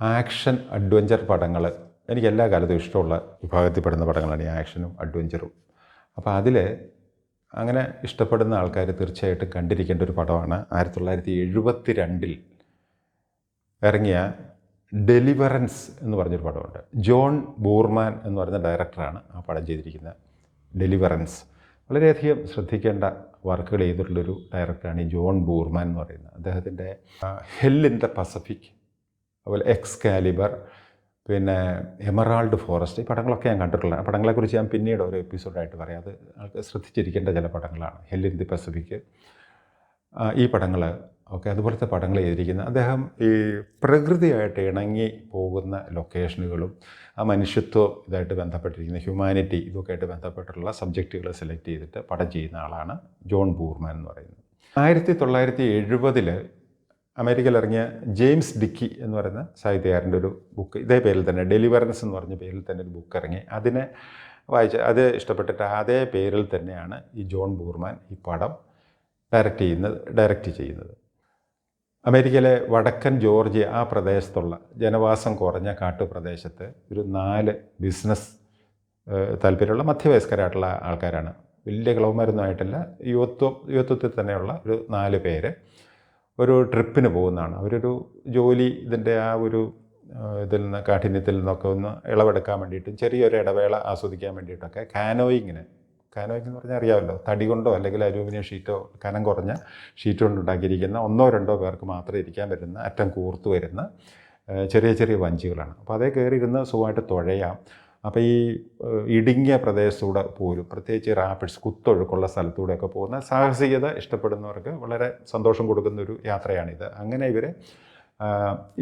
Action adventure പടങ്ങൾ എനിക്ക് എല്ലാ കാലത്തും ഇഷ്ടമുള്ള വിഭാഗത്തിൽപ്പെടുന്ന പടങ്ങളാണ് ഈ ആക്ഷനും അഡ്വഞ്ചറും. അപ്പോൾ അതിൽ അങ്ങനെ ഇഷ്ടപ്പെടുന്ന ആൾക്കാർ തീർച്ചയായിട്ടും കണ്ടിരിക്കേണ്ട ഒരു പടമാണ്. ആയിരത്തി തൊള്ളായിരത്തി എഴുപത്തി രണ്ടിൽ ഇറങ്ങിയ ഡെലിവറൻസ് എന്ന് പറഞ്ഞൊരു പടമുണ്ട്. ജോൺ ബൂർമാൻ എന്ന് പറയുന്ന ഡയറക്ടറാണ് ആ പടം ചെയ്തിരിക്കുന്നത്. ഡെലിവറൻസ് വളരെയധികം ശ്രദ്ധിക്കേണ്ട വർക്കുകൾ ചെയ്തിട്ടുള്ളൊരു ഡയറക്ടറാണ് ഈ ജോൺ ബൂർമാൻ എന്ന് പറയുന്നത്. അദ്ദേഹത്തിന്റെ ഹെൽ ഇൻ ദ പസഫിക് അതുപോലെ എക്സ് കാലിബർ പിന്നെ എമറാൾഡ് ഫോറസ്റ്റ് ഈ പടങ്ങളൊക്കെ ഞാൻ കണ്ടിട്ടുള്ള പടങ്ങളെക്കുറിച്ച് ഞാൻ പിന്നീട് ഒരു എപ്പിസോഡായിട്ട് പറയാം. അത് ആൾക്ക് ശ്രദ്ധിച്ചിരിക്കേണ്ട ചില പടങ്ങളാണ്. ഹെൽ ഇൻ ദി പസഫിക് ഈ പടങ്ങൾ ഓക്കെ അതുപോലത്തെ പടങ്ങൾ ചെയ്തിരിക്കുന്നത് അദ്ദേഹം ഈ പ്രകൃതിയായിട്ട് ഇണങ്ങി പോകുന്ന ലൊക്കേഷനുകളും ആ മനുഷ്യത്വം ഇതായിട്ട് ബന്ധപ്പെട്ടിരിക്കുന്ന ഹ്യൂമാനിറ്റി ഇതൊക്കെ ആയിട്ട് ബന്ധപ്പെട്ടിട്ടുള്ള സബ്ജക്റ്റുകൾ സെലക്ട് ചെയ്തിട്ട് പടം ചെയ്യുന്ന ആളാണ് ജോൺ ബൂർമാൻ എന്ന് പറയുന്നത്. ആയിരത്തി തൊള്ളായിരത്തി എഴുപതിൽ അമേരിക്കയിൽ ഇറങ്ങിയ ജെയിംസ് ഡിക്കി എന്ന് പറയുന്ന സാഹിത്യകാരന്റെ ഒരു ബുക്ക് ഇതേ പേരിൽ തന്നെ ഡെലിവറൻസ് എന്ന് പറഞ്ഞ പേരിൽ തന്നെ ഒരു ബുക്ക് ഇറങ്ങി. അതിനെ വായിച്ച് അത് ഇഷ്ടപ്പെട്ടിട്ട് അതേ പേരിൽ തന്നെയാണ് ഈ ജോൺ ബൂർമാൻ ഈ പടം ഡയറക്റ്റ് ചെയ്യുന്നത് ഡയറക്റ്റ് ചെയ്യുന്നത്. അമേരിക്കയിലെ വടക്കൻ ജോർജിയ ആ പ്രദേശത്തുള്ള ജനവാസം കുറഞ്ഞ കാട്ടുപ്രദേശത്ത് ഒരു നാല് ബിസിനസ് താല്പര്യമുള്ള മധ്യവയസ്കരായിട്ടുള്ള ആൾക്കാരാണ്. വലിയ കളവുമരൊന്നും ആയിട്ടില്ല. യുവത്വം യുവത്വത്തിൽ തന്നെയുള്ള ഒരു നാല് പേര്. ഒരു ട്രിപ്പിന് പോകുന്നതാണ്. അവരൊരു ജോലി ഇതിന്റെ ആ ഒരു ഇതിൽ നിന്ന് കാഠിന്യത്തിൽ നിന്നൊക്കെ ഒന്ന് ഇളവെടുക്കാൻ വേണ്ടിയിട്ടും ചെറിയൊരു ഇടവേള ആസ്വദിക്കാൻ വേണ്ടിയിട്ടൊക്കെ കാനോയിങ്ങിന് കാനോയിങ് എന്ന് പറഞ്ഞാൽ അറിയാമല്ലോ തടി കൊണ്ടോ അല്ലെങ്കിൽ അലൂമിനിയം ഷീറ്റോ കനം കുറഞ്ഞ ഷീറ്റ് കൊണ്ട് ഉണ്ടാക്കിയിരിക്കുന്ന ഒന്നോ രണ്ടോ പേർക്ക് മാത്രം ഇരിക്കാൻ പറ്റുന്ന അറ്റം കൂർത്ത് വരുന്ന ചെറിയ ചെറിയ വഞ്ചികളാണ്. അപ്പോൾ അതേ കയറി ഇരുന്ന് സുഖമായിട്ട് തുഴയാം. അപ്പോൾ ഈ ഇടുങ്ങിയ പ്രദേശത്തൂടെ പോലും പ്രത്യേകിച്ച് റാപ്പിഡ്സ് കുത്തൊഴുക്കുള്ള സ്ഥലത്തൂടെയൊക്കെ പോകുന്ന സാഹസികത ഇഷ്ടപ്പെടുന്നവർക്ക് വളരെ സന്തോഷം കൊടുക്കുന്ന ഒരു യാത്രയാണിത്. അങ്ങനെ ഇവർ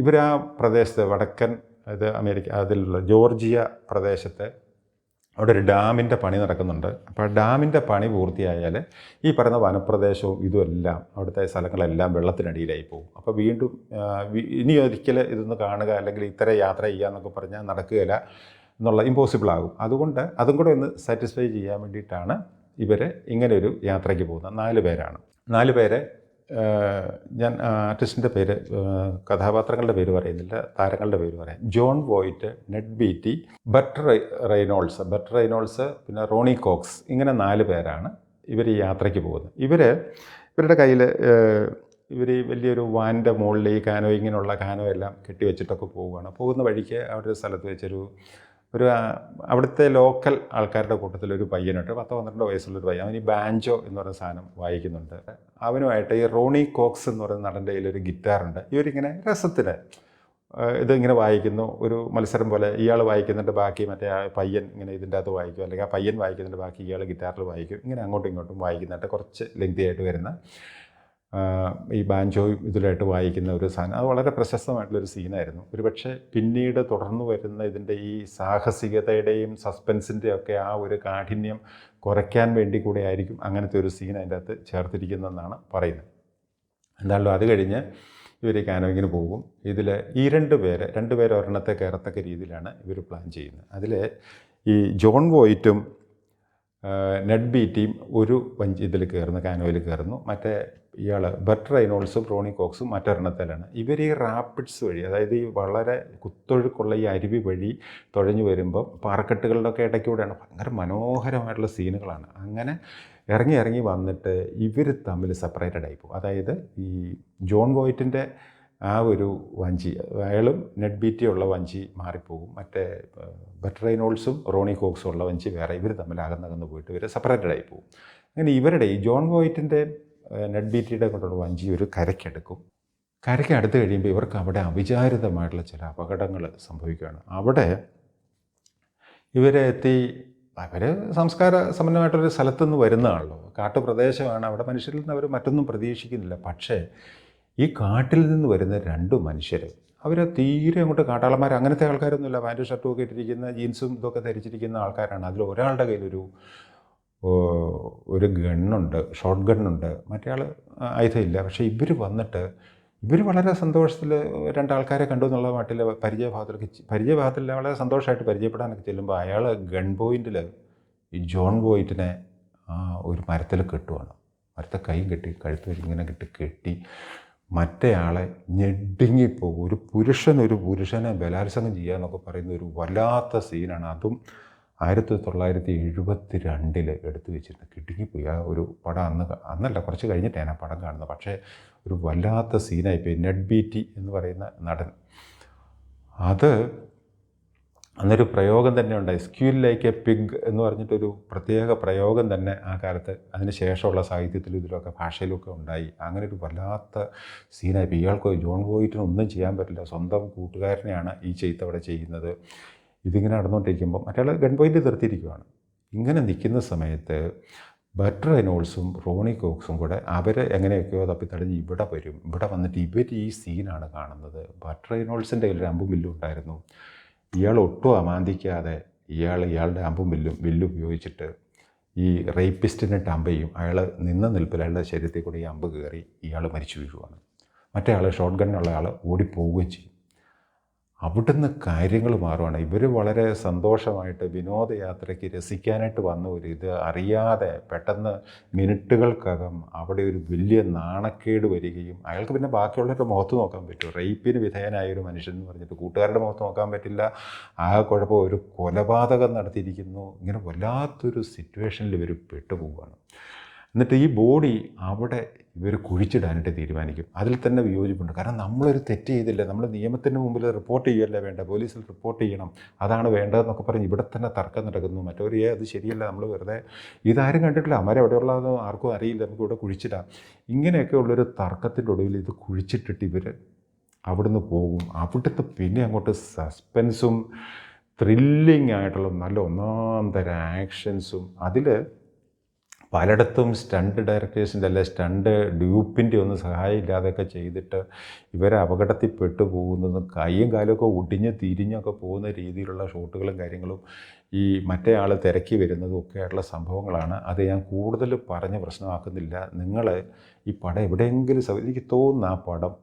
ഇവർ ആ പ്രദേശത്ത് വടക്കൻ ഇത് അമേരിക്ക അതിലുള്ള ജോർജിയ പ്രദേശത്തെ അവിടെ ഒരു ഡാമിന്റെ പണി നടക്കുന്നുണ്ട്. അപ്പോൾ ആ ഡാമിന്റെ പണി പൂർത്തിയായാൽ ഈ പറയുന്ന വനപ്രദേശവും ഇതുമെല്ലാം അവിടുത്തെ സ്ഥലങ്ങളെല്ലാം വെള്ളത്തിനടിയിലായി പോകും. അപ്പോൾ വീണ്ടും ഇനി ഒരിക്കൽ ഇതൊന്ന് കാണുക അല്ലെങ്കിൽ ഇത്ര യാത്ര ചെയ്യുക എന്നൊക്കെ പറഞ്ഞാൽ നടക്കുകയില്ല. എന്നുള്ള ഇമ്പോസിബിൾ ആകും. അതുകൊണ്ട് അതും കൂടെ ഒന്ന് സാറ്റിസ്ഫൈ ചെയ്യാൻ വേണ്ടിയിട്ടാണ് ഇവർ ഇങ്ങനെ ഒരു യാത്രയ്ക്ക് പോകുന്നത്. നാല് പേരാണ്. നാല് പേരെ ഞാൻ ആർട്ടിസ്റ്റിന്റെ പേര് കഥാപാത്രങ്ങളുടെ പേര് പറയുന്നില്ല താരങ്ങളുടെ പേര് പറയാം. Jon Voight Ned Beatty Burt Reynolds Burt Reynolds പിന്നെ റോണി കോക്സ് ഇങ്ങനെ നാല് പേരാണ് ഇവർ ഈ യാത്രയ്ക്ക് പോകുന്നത്. ഇവർ ഇവരുടെ കയ്യിൽ ഇവർ ഈ വലിയൊരു വാന്റെ മുകളിൽ ഈ കാനോ ഇങ്ങനെയുള്ള കാനോ എല്ലാം കെട്ടി വെച്ചിട്ടൊക്കെ പോവുകയാണ്. പോകുന്ന വഴിക്ക് അവിടെ ഒരു സ്ഥലത്ത് വെച്ചൊരു ഒരു അവിടുത്തെ ലോക്കൽ ആൾക്കാരുടെ കൂട്ടത്തിൽ ഒരു പയ്യനുണ്ട്. പത്തോ പന്ത്രണ്ടോ വയസ്സുള്ളൊരു പയ്യൻ. അവൻ ഈ ബാൻജോ എന്ന് പറയുന്ന സാധനം വായിക്കുന്നുണ്ട്. അവനുമായിട്ട് ഈ റോണി കോക്സ് എന്ന് പറയുന്ന നടന്റെ കയ്യിൽ ഒരു ഗിറ്റാറുണ്ട് ഇവരിങ്ങനെ രസത്തിന് ഇതിങ്ങനെ വായിക്കുന്നു. ഒരു മത്സരം പോലെ ഇയാൾ വായിക്കുന്നുണ്ട് ബാക്കി മറ്റേ ആ പയ്യൻ ഇങ്ങനെ ഇതിന്റെ അകത്ത് വായിക്കും. അല്ലെങ്കിൽ ആ പയ്യൻ വായിക്കുന്നുണ്ട് ബാക്കി ഇയാൾ ഗിറ്റാറിൽ വായിക്കും. ഇങ്ങനെ അങ്ങോട്ടും ഇങ്ങോട്ടും വായിക്കുന്നുണ്ട്. കുറച്ച് ലെങ്തി ആയിട്ട് വരുന്ന ഈ ബാഞ്ചോ ഇതിലായിട്ട് വായിക്കുന്ന ഒരു സാധനം. അത് വളരെ പ്രശസ്തമായിട്ടുള്ളൊരു സീനായിരുന്നു. ഒരു പക്ഷേ പിന്നീട് തുടർന്നു വരുന്ന ഇതിന്റെ ഈ സാഹസികതയുടെയും സസ്പെൻസിന്റെ ഒക്കെ ആ ഒരു കാഠിന്യം കുറയ്ക്കാൻ വേണ്ടി കൂടെ ആയിരിക്കും അങ്ങനത്തെ ഒരു സീൻ അതിന്റെ അകത്ത് ചേർത്തിരിക്കുന്നതെന്നാണ് പറയുന്നത്. എന്തായാലും അത് കഴിഞ്ഞ് ഇവർ കാനോയിങ്ങിന് പോകും. ഇതിൽ ഈ രണ്ട് പേര് രണ്ട് പേര് ഒരെണ്ണത്തെ കയറത്തക്ക രീതിയിലാണ് ഇവർ പ്ലാൻ ചെയ്യുന്നത്. അതിൽ ഈ ജോൺ വോയിറ്റും നെഡ് ബി ടീം ഒരു വഞ്ചി ഇതിൽ കയറുന്നു കാനോയിൽ കയറുന്നു മറ്റേ ഇയാൾ ബട്ട് റൈനോൾസും റോണി കോക്സും മറ്റൊരെണ്ണത്തിലാണ്. ഇവർ ഈ റാപ്പിഡ്സ് വഴി അതായത് ഈ വളരെ കുത്തൊഴുക്കുള്ള ഈ അരുവി വഴി തുഴഞ്ഞു വരുമ്പോൾ പാറക്കെട്ടുകളുടെ ഒക്കെ ഇടയ്ക്കൂടെയാണ്. ഭയങ്കര മനോഹരമായിട്ടുള്ള സീനുകളാണ്. അങ്ങനെ ഇറങ്ങി ഇറങ്ങി വന്നിട്ട് ഇവർ തമ്മിൽ സെപ്പറേറ്റഡ് ആയി പോകും അതായത് ഈ ജോൺ വോയിറ്റിന്റെ ആ ഒരു വഞ്ചി അയാളും നെറ്റ് ബീറ്റി ഉള്ള വഞ്ചി മാറിപ്പോകും. മറ്റേ ബട്ട് റൈനോൾസും റോണി കോക്സും ഉള്ള വഞ്ചി വേറെ ഇവർ തമ്മിൽ അകന്നകന്ന് പോയിട്ട് ഇവർ സെപ്പറേറ്റഡ് ആയി പോകും. അങ്ങനെ ഇവരുടെ ഈ ജോൺ വോയിറ്റിന്റെ നെറ്റ് ബീറ്റിയുടെ കൊണ്ടുള്ള വഞ്ചി ഒരു കരയ്ക്കെടുക്കും. കരയ്ക്ക് അടുത്ത് കഴിയുമ്പോൾ ഇവർക്ക് അവിടെ അവിചാരിതമായിട്ടുള്ള ചില അപകടങ്ങൾ സംഭവിക്കുകയാണ്. അവിടെ ഇവരെ എത്തി അവർ സംസ്കാര സമ്പന്നമായിട്ടൊരു സ്ഥലത്തു നിന്ന് വരുന്നതാണല്ലോ. കാട്ടുപ്രദേശമാണ് അവിടെ. മനുഷ്യരിൽ നിന്ന് അവർ മറ്റൊന്നും പ്രതീക്ഷിക്കുന്നില്ല. പക്ഷേ ഈ കാട്ടിൽ നിന്ന് വരുന്ന രണ്ട് മനുഷ്യർ അവർ തീരെ അങ്ങോട്ട് കാട്ടാളന്മാർ അങ്ങനത്തെ ആൾക്കാരൊന്നുമില്ല. പാന്റും ഷർട്ടും ഒക്കെ ഇട്ടിരിക്കുന്ന ജീൻസും ഇതൊക്കെ ധരിച്ചിരിക്കുന്ന ആൾക്കാരാണ്. അതിൽ ഒരാളുടെ കയ്യിലൊരു ഒരു ഗണ്ണുണ്ട് ഷോർട്ട് ഗണ്ണുണ്ട്. മറ്റേ ആൾ ആയുധമില്ല. പക്ഷേ ഇവർ വന്നിട്ട് ഇവർ വളരെ സന്തോഷത്തിൽ രണ്ടാൾക്കാരെ കണ്ടു എന്നുള്ള മട്ടിൽ പരിചയഭാഗത്തിലേക്ക് പരിചയഭാഗത്തിൽ വളരെ സന്തോഷമായിട്ട് പരിചയപ്പെടാനൊക്കെ ചെല്ലുമ്പോൾ അയാൾ ഗൺ പോയിന്റിൽ ഈ ജോൺ പോയിന്റിനെ ആ ഒരു മരത്തിൽ കെട്ടുവാണ്. മരത്തെ കൈ കെട്ടി കഴുത്ത് ഇങ്ങനെ കെട്ടി കെട്ടി മറ്റേയാളെ ഞെടുങ്ങിപ്പോകും. ഒരു പുരുഷൻ ഒരു പുരുഷനെ ബലാത്സംഗം ചെയ്യുക എന്നൊക്കെ പറയുന്ന ഒരു വല്ലാത്ത സീനാണ്. അതും ആയിരത്തി തൊള്ളായിരത്തി എഴുപത്തി രണ്ടിൽ എടുത്തു വെച്ചിരുന്നു കിടുങ്ങിപ്പോയി. ആ ഒരു പടം അന്ന് അന്നല്ല കുറച്ച് കഴിഞ്ഞിട്ടാണ് ആ പടം കാണുന്നത്. പക്ഷേ ഒരു വല്ലാത്ത സീനായിപ്പോയി. നെഡ് ബീറ്റി എന്ന് പറയുന്ന നടൻ. അത് അന്നൊരു പ്രയോഗം തന്നെ ഉണ്ടായി സ്ക്യൂൽ ലൈക്ക് എ പിഗ് എന്ന് പറഞ്ഞിട്ടൊരു പ്രത്യേക പ്രയോഗം തന്നെ ആ കാലത്ത് അതിന് ശേഷമുള്ള സാഹിത്യത്തിലും ഇതിലൊക്കെ ഭാഷയിലൊക്കെ ഉണ്ടായി. അങ്ങനെ ഒരു വല്ലാത്ത സീനായി ഇയാൾക്ക് ജോൺ ബോയിറ്റിന് ഒന്നും ചെയ്യാൻ പറ്റില്ല. സ്വന്തം കൂട്ടുകാരനെയാണ് ഈ ചെയ്ത്ത് അവിടെ ചെയ്യുന്നത്. ഇതിങ്ങനെ നടന്നുകൊണ്ടിരിക്കുമ്പോൾ മറ്റയാൾ ഗൺ പോയിന്റ് നിർത്തിയിരിക്കുകയാണ് ഇങ്ങനെ നിൽക്കുന്ന സമയത്ത് ബട്ടർ റെനോൾസും റോണി കോക്സും കൂടെ അവർ എങ്ങനെയൊക്കെയോ തപ്പിത്തടഞ്ഞ് ഇവിടെ വരും. ഇവിടെ വന്നിട്ട് ഇവർ ഈ സീനാണ് കാണുന്നത്. ബട്ടർ റെനോൾസിന്റെ കയ്യിൽ ഒരു അമ്പും ഉണ്ടായിരുന്നു. ഇയാൾ ഒട്ടും അമാന്തിക്കാതെ ഇയാൾ ഇയാളുടെ അമ്പും വില്ലും വില്ലും ഉപയോഗിച്ചിട്ട് ഈ റേപ്പിസ്റ്റിനെ ടമ്പയും അയാൾ നിന്ന നിൽപ്പിൽ അയാളുടെ ശരീരത്തിൽ കൂടി ഈ അമ്പ് കയറി ഇയാൾ മരിച്ചു വീഴുവാണ് മറ്റേ ആൾ ഷോട്ട് ഗണ്ണിനുള്ള ആൾ ഓടിപ്പോവുകയും ചെയ്യും. അവിടുന്ന് കാര്യങ്ങൾ മാറുവാണ്. ഇവർ വളരെ സന്തോഷമായിട്ട് വിനോദയാത്രയ്ക്ക് രസിക്കാനായിട്ട് വന്ന ഒരു ഇത് അറിയാതെ പെട്ടെന്ന് മിനിറ്റുകൾക്കകം അവിടെ ഒരു വലിയ നാണക്കേട് വരികയും അയാൾക്ക് പിന്നെ ബാക്കിയുള്ളവരുടെ മുഖത്ത് നോക്കാൻ പറ്റും റേപ്പിന് വിധേയനായ ഒരു മനുഷ്യൻ എന്ന് പറഞ്ഞിട്ട് കൂട്ടുകാരുടെ മുഖത്ത് നോക്കാൻ പറ്റില്ല. ആ കുഴപ്പം ഒരു കൊലപാതകം നടത്തിയിരിക്കുന്നു. ഇങ്ങനെ വല്ലാത്തൊരു സിറ്റുവേഷനിൽ ഇവർ പെട്ടുപോവുകയാണ്. എന്നിട്ട് ഈ ബോഡി അവിടെ ഇവർ കുഴിച്ചിടാനായിട്ട് തീരുമാനിക്കും. അതിൽ തന്നെ വിയോജിപ്പുണ്ട്. കാരണം നമ്മളൊരു തെറ്റ് ചെയ്തില്ല. നമ്മൾ നിയമത്തിന് മുമ്പിൽ റിപ്പോർട്ട് ചെയ്യല്ലേ വേണ്ട പോലീസിൽ റിപ്പോർട്ട് ചെയ്യണം. അതാണ് വേണ്ടതെന്നൊക്കെ പറഞ്ഞ് ഇവിടെ തന്നെ തർക്കം നടക്കുന്നു. മറ്റവർ ഏ അത് ശരിയല്ല. നമ്മൾ വെറുതെ ഇതാരും കണ്ടിട്ടില്ല. അമര എവിടെയുള്ളതെന്ന് ആർക്കും അറിയില്ല. നമുക്ക് ഇവിടെ കുഴിച്ചിടാം. ഇങ്ങനെയൊക്കെ ഉള്ളൊരു തർക്കത്തിന്റെ ഒടുവിൽ ഇത് കുഴിച്ചിട്ടിട്ട് ഇവർ അവിടുന്ന് പോകും. അവിടുത്തെ പിന്നെ അങ്ങോട്ട് സസ്പെൻസും ത്രില്ലിംഗ് ആയിട്ടുള്ള നല്ല ഒന്നാം തരം ആക്ഷൻസും അതിൽ പലയിടത്തും സ്റ്റണ്ട് ഡയറക്ടേഴ്സിന്റെ അല്ലെ സ്റ്റണ്ട് ഡ്യൂപ്പിന്റെ ഒന്നും സഹായം ഇല്ലാതെയൊക്കെ ചെയ്തിട്ട് ഇവരെ അപകടത്തിൽ പെട്ടുപോകുന്നതും കൈയും കാലുമൊക്കെ ഒടിഞ്ഞ് തിരിഞ്ഞൊക്കെ പോകുന്ന രീതിയിലുള്ള ഷോട്ടുകളും കാര്യങ്ങളും ഈ മറ്റേ ആൾ തിരക്കി വരുന്നതും ഒക്കെ ആയിട്ടുള്ള സംഭവങ്ങളാണ്. അത് ഞാൻ കൂടുതൽ പറഞ്ഞ് പ്രശ്നമാക്കുന്നില്ല. നിങ്ങൾ ഈ പടം എവിടെയെങ്കിലും എനിക്ക് തോന്നുന്ന ആ പടം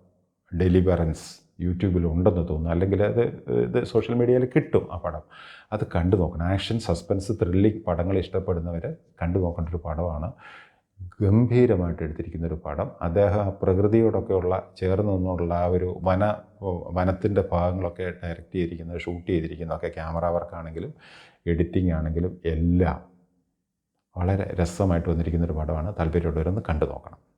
ഡെലിവറൻസ് യൂട്യൂബിൽ ഉണ്ടെന്ന് തോന്നുന്നു. അല്ലെങ്കിൽ അത് ഇത് സോഷ്യൽ മീഡിയയിൽ കിട്ടും ആ പടം. അത് കണ്ടു നോക്കണം. ആക്ഷൻ സസ്പെൻസ് ത്രില്ലിംഗ് പടങ്ങൾ ഇഷ്ടപ്പെടുന്നവർ കണ്ടു നോക്കേണ്ട ഒരു പടമാണ്. ഗംഭീരമായിട്ട് എടുത്തിരിക്കുന്ന ഒരു പടം. അദ്ദേഹം ആ പ്രകൃതിയോടൊക്കെയുള്ള ചേർന്ന് നിന്നുള്ള ആ ഒരു വന വനത്തിന്റെ ഭാഗങ്ങളൊക്കെ ഡയറക്റ്റ് ചെയ്തിരിക്കുന്നത് ഷൂട്ട് ചെയ്തിരിക്കുന്നതൊക്കെ ക്യാമറ വർക്കാണെങ്കിലും എഡിറ്റിംഗ് ആണെങ്കിലും എല്ലാം വളരെ രസമായിട്ട് വന്നിരിക്കുന്ന ഒരു പടമാണ്. താല്പര്യമുള്ളവരൊന്ന് കണ്ടു നോക്കണം.